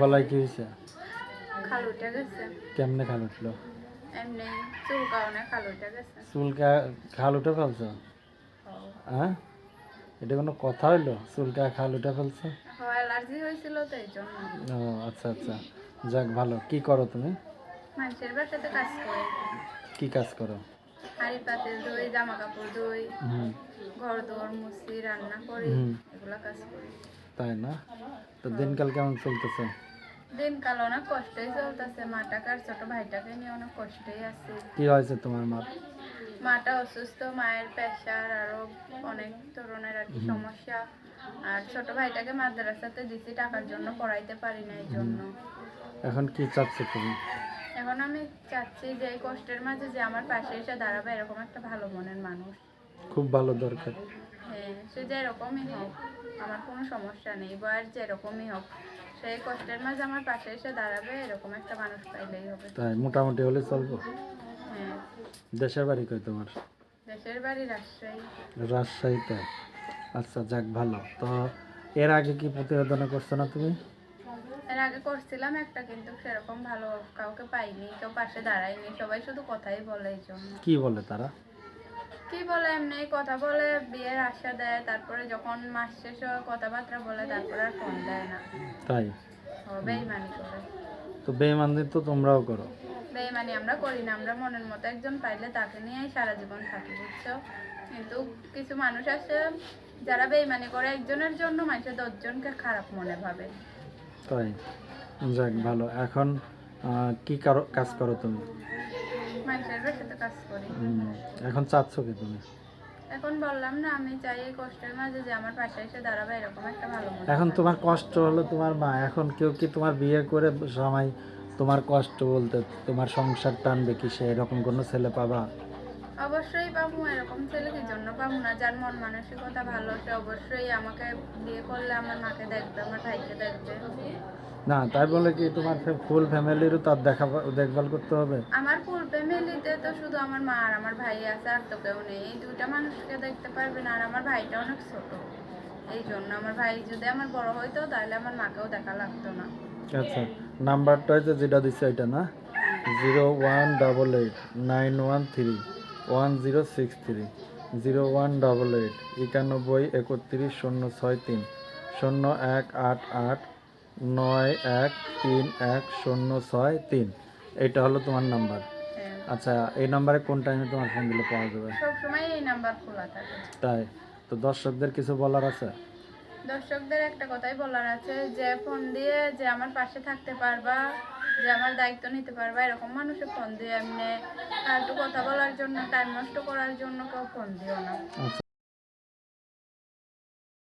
গলায় কি হয়েছে? গেছে। কেমনে খাল উঠল? এমনি গেছে। চুলকা খাল উঠে ফেলছো? হ্যাঁ। এটা কোনো কথা হইল? চুলকা খাল উঠে ফেলছো? অ্যালার্জি হয়েছিল তো এই জন্য। ও আচ্ছা আচ্ছা। যাক ভালো। কি করো তুমি? মানুষের বাসাতে কাজ করে। কি কাজ করো? হাড়ি পাতে ধুই জামা কাপড় ধুই ঘর দোর মুছি রান্না করি। এগুলা কাজ করি। তাই না? তো দিনকাল কেমন চলতেছে? দিনকাল অনেক কষ্টই চলতেছে। মাটাকে আর ছোট ভাইটাকে নিয়ে অনেক কষ্টই আছে। কি হয়েছে তোমার মা মাটা অসুস্থ মায়ের প্রেশার আরও অনেক ধরনের আর কি সমস্যা। আর ছোট ভাইটাকে মাদ্রাসাতে দিছি টাকার জন্য পড়াইতে পারি না এই জন্য। এখন কি চাচ্ছ তুমি? এখন আমি চাচ্ছি যে এই কষ্টের মাঝে যে আমার পাশে এসে দাঁড়াবে এরকম একটা ভালো মনের মানুষ। খুব ভালো দরকার। সে যে এরকমই হোক আমার কোনো সমস্যা নেই বয়স যে এরকমই হোক সেই কষ্টের মাঝে আমার পাশে এসে দাঁড়াবে এরকম একটা মানুষ পাইলেই হবে। তাই মোটামুটি হলে চলবো। হ্যাঁ। দেশের বাড়ি কই তোমার? দেশের বাড়ি রাজশাহী। রাজশাহীতে? আচ্ছা যাক ভালো। তো এর আগে কি প্রতিবেদন করছ না তুমি? এর আগে করছিলাম একটা কিন্তু সেরকম ভালো কাউকে পাইনি কেউ পাশে দাঁড়ায়নি সবাই শুধু কথাই বলে এই জন্য। কি বলে তারা? কি বলে এমনি কথা বলে বিয়ের আশা দেয় তারপরে যখন মাস শেষ হয় কথাবার্তা বলে তারপরে আর ফোন দেয় না। তাই? ও বেইমানি করে। তো বেইমানদের তো তোমরাও করো। বেইমানি আমরা করি না আমরা মনের মতো একজন পাইলে তাকে নিয়েই সারা জীবন থাকি বুঝছ? কিন্তু কিছু মানুষ আছে যারা বেইমানি করে একজনের জন্য মানুষের দশজনকে খারাপ মনে ভাবে। তাই? যাক ভালো। এখন কি কাজ করো তুমি? মানুষের সাথে কাজ করি। এখন চাচ্ছ কি তুমি? এখন বললাম না আমি চাই এই কষ্টের মাঝে যে আমার পাশে এসে দাঁড়াবে এরকম একটা ভালো এখন তোমার কষ্ট হলো তোমার মা এখন কেউ কি তোমার বিয়ে করে সময় তোমার কষ্ট বলতে তোমার সংসার টানবে কি সে এরকম কোনো ছেলে পাবা? অবশ্যই পাবো এরকম ছেলে কি জন্য পাবো না। যার মন মানসিকতা ভালো সে অবশ্যই আমাকে বিয়ে করলে আমার মাকে দেখবে আমার ভাইকে দেখবে। না তাই বলে কি তোমার ফুল ফ্যামিলিরও তার দেখা দেখভাল করতে হবে? আমার ফুল ফ্যামিলিতে তো শুধু আমার মা আর আমার ভাই আছে আর তো কেউ নেই। এই দুইটা মানুষকে দেখতে পারবে না আর আমার ভাইটা অনেক ছোট। এই জন্য আমার ভাই যদি আমার বড় হইতো তাহলে আমার মাকেও দেখা লাগতো না। আচ্ছা নাম্বারটা হচ্ছে যেটা দিচ্ছে এটা না? Zero one double eight nine one three. One zero six three zero one double eight একানব্বই একত্রিশ শূন্য ছয় তিন শূন্য এক আট আট নয় এক তিন এক শূন্য ছয় তিন। এটা হলো তোমার নাম্বার। হ্যাঁ। আচ্ছা এই নাম্বারে কোন টাইমে তোমার ফোন দিলে পাওয়া যাবে? সবসময় এই নাম্বার খোলা থাকে। তাই। তো দর্শকদের কিছু বলার আছে? দর্শকদের একটা কথাই বলার আছে যে ফোন দিয়ে যে আমার পাশে থাকতে পারবা যে আমার দায়িত্ব নিতে পারবা, এরকম মানুষের ফোন দিয়ে এমনি। একটু কথা বলার জন্য টাইম নষ্ট করার জন্য কেউ ফোন দিও না। আচ্ছা।